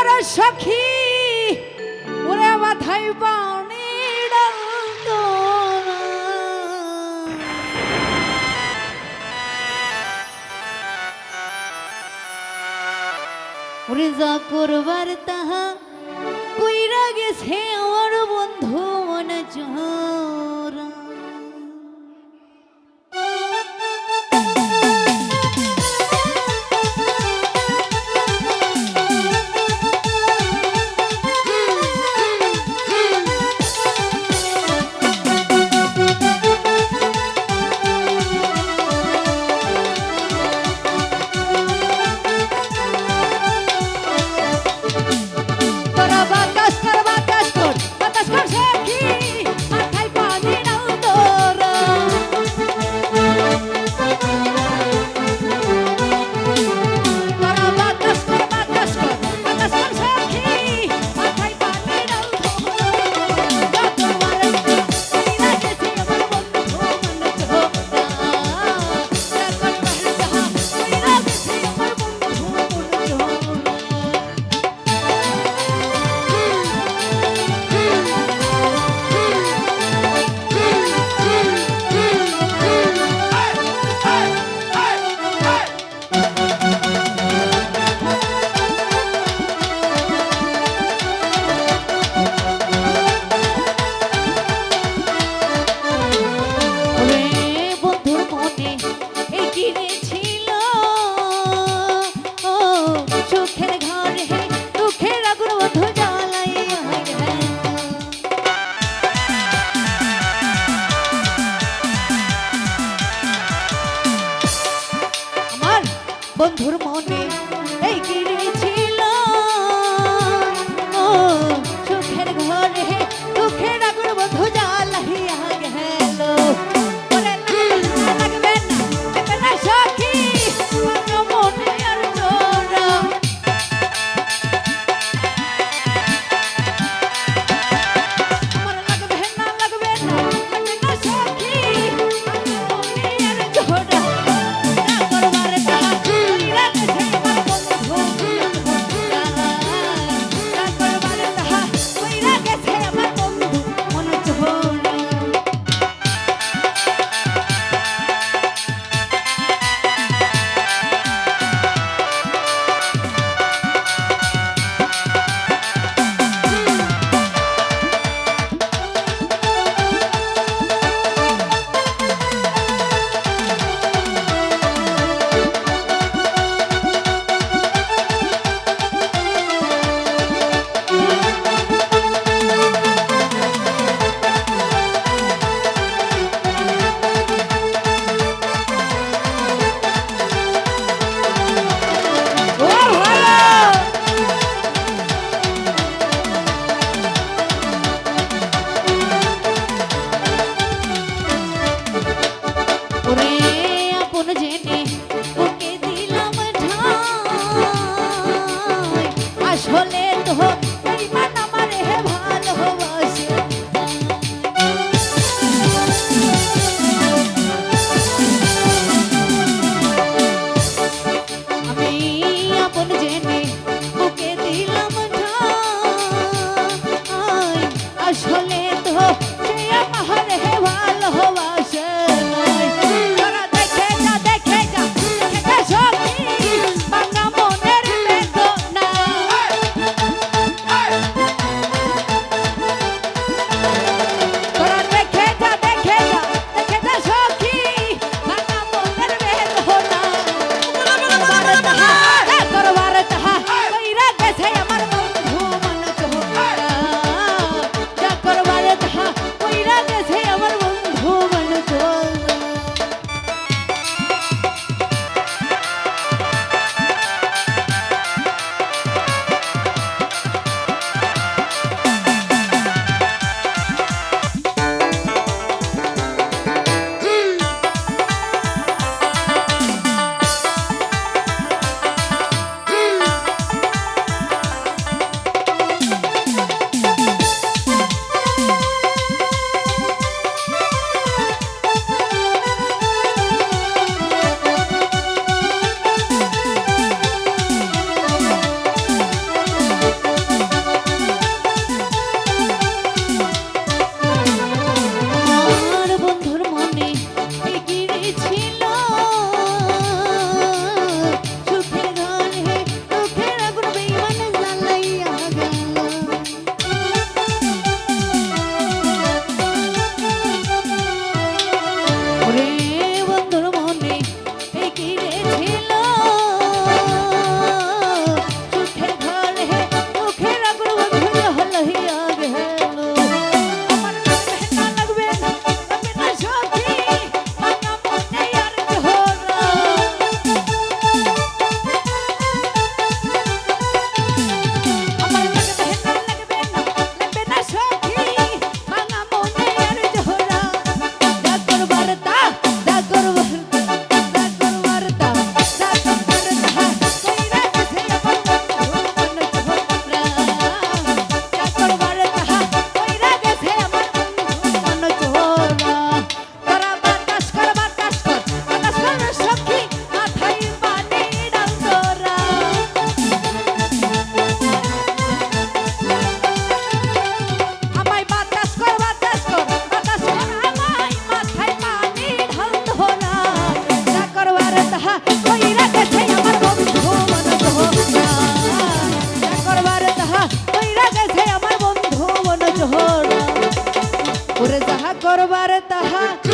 আমার সখী। ওরে বাধাই বাউনি ওরে যা করবার তাহা কইরা গেছে ওর বন্ধু মনে চহা। বন্ধুর মনে এই গির ওরে যাহা করবার তাহা